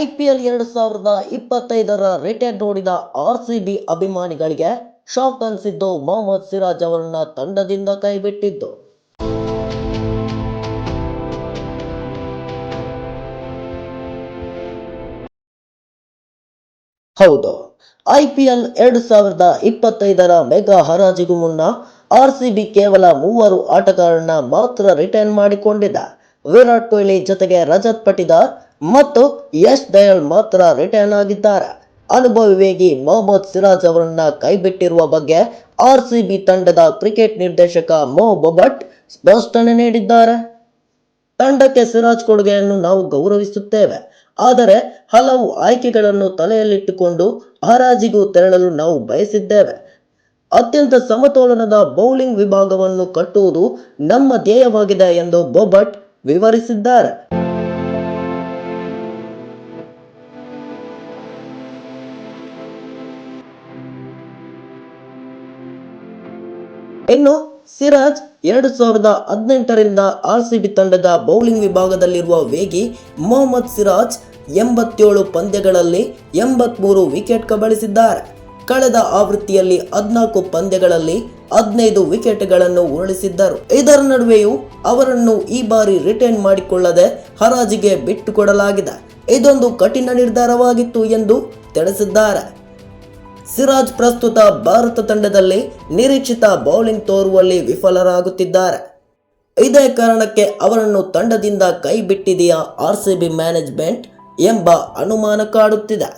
IPL ಎರಡು ಸಾವಿರದ ಇಪ್ಪತ್ತೈದರ ರಿಟರ್ನ್ ನೋಡಿದ ಆರ್ ಸಿ ಬಿ ಅಭಿಮಾನಿಗಳಿಗೆ ಶಾಕ್ ಅನಿಸಿದ್ದು ಮೊಹಮ್ಮದ್ ಸಿರಾಜ್ ಅವರನ್ನ ತಂಡದಿಂದ ಕೈಬಿಟ್ಟಿದ್ದು. ಹೌದು ಐಪಿಎಲ್ ಎರಡು ಸಾವಿರದ ಇಪ್ಪತ್ತೈದರ ಮೆಗಾ ಹರಾಜಿಗೂ ಮುನ್ನ ಆರ್ ಸಿ ಬಿ ಕೇವಲ ಮೂವರು ಆಟಗಾರರನ್ನ ಮಾತ್ರ ರಿಟರ್ನ್ ಮಾಡಿಕೊಂಡಿದ್ದ. ವಿರಾಟ್ ಕೊಹ್ಲಿ ಜೊತೆಗೆ ರಜತ್ ಪಟಿದಾರ್ ಮತ್ತು ಯಶ್ ದಯಾಳ್ ಮಾತ್ರ ರಿಟರ್ನ್ ಆಗಿದ್ದಾರೆ. ಅನುಭವಿ ವೇಗಿ ಮೊಹಮ್ಮದ್ ಸಿರಾಜ್ ಅವರನ್ನ ಕೈಬಿಟ್ಟಿರುವ ಬಗ್ಗೆ ಆರ್ ಸಿ ತಂಡದ ಕ್ರಿಕೆಟ್ ನಿರ್ದೇಶಕ ಮೊ ಬೊಬಟ್ ಸ್ಪಷ್ಟನೆ ನೀಡಿದ್ದಾರೆ. ತಂಡಕ್ಕೆ ಸಿರಾಜ್ ಕೊಡುಗೆಯನ್ನು ನಾವು ಗೌರವಿಸುತ್ತೇವೆ. ಆದರೆ ಹಲವು ಆಯ್ಕೆಗಳನ್ನು ತಲೆಯಲ್ಲಿಟ್ಟುಕೊಂಡು ಹರಾಜಿಗೂ ತೆರಳಲು ನಾವು ಬಯಸಿದ್ದೇವೆ. ಅತ್ಯಂತ ಸಮತೋಲನದ ಬೌಲಿಂಗ್ ವಿಭಾಗವನ್ನು ಕಟ್ಟುವುದು ನಮ್ಮ ಧ್ಯೇಯವಾಗಿದೆ ಎಂದು ಬೊಬಟ್ ವಿವರಿಸಿದ್ದಾರೆ. ಇನ್ನು ಸಿರಾಜ್ ಎರಡು ಸಾವಿರದ ಹದಿನೆಂಟರಿಂದ ಆರ್ ಸಿ ಬಿ ತಂಡದ ಬೌಲಿಂಗ್ ವಿಭಾಗದಲ್ಲಿರುವ ವೇಗಿ ಮೊಹಮ್ಮದ್ ಸಿರಾಜ್ ಎಂಬತ್ತೇಳು ಪಂದ್ಯಗಳಲ್ಲಿ ಎಂಬತ್ಮೂರು ವಿಕೆಟ್ ಕಬಳಿಸಿದ್ದಾರೆ ಕಳೆದ ಆವೃತ್ತಿಯಲ್ಲಿ ಹದಿನಾಲ್ಕು ಪಂದ್ಯಗಳಲ್ಲಿ ಹದಿನೈದು ವಿಕೆಟ್ಗಳನ್ನು ಉರುಳಿಸಿದ್ದರು. ಇದರ ನಡುವೆಯೂ ಅವರನ್ನು ಈ ಬಾರಿ ರಿಟೈನ್ ಮಾಡಿಕೊಳ್ಳದೆ ಹರಾಜಿಗೆ ಬಿಟ್ಟುಕೊಡಲಾಗಿದೆ. ಇದೊಂದು ಕಠಿಣ ನಿರ್ಧಾರವಾಗಿತ್ತು ಎಂದು ತಿಳಿಸಿದ್ದಾರೆ. ಸಿರಾಜ್ ಪ್ರಸ್ತುತ ಭಾರತ ತಂಡದಲ್ಲಿ ನಿರೀಕ್ಷಿತ ಬೌಲಿಂಗ್ ತೋರುವಲ್ಲಿ ವಿಫಲರಾಗುತ್ತಿದ್ದಾರೆ. ಇದೇ ಕಾರಣಕ್ಕೆ ಅವರನ್ನು ತಂಡದಿಂದ ಕೈ ಬಿಟ್ಟಿದೆಯಾ ಆರ್ ಸಿ ಬಿ ಮ್ಯಾನೇಜ್ಮೆಂಟ್ ಎಂಬ ಅನುಮಾನ ಕಾಡುತ್ತಿದೆ.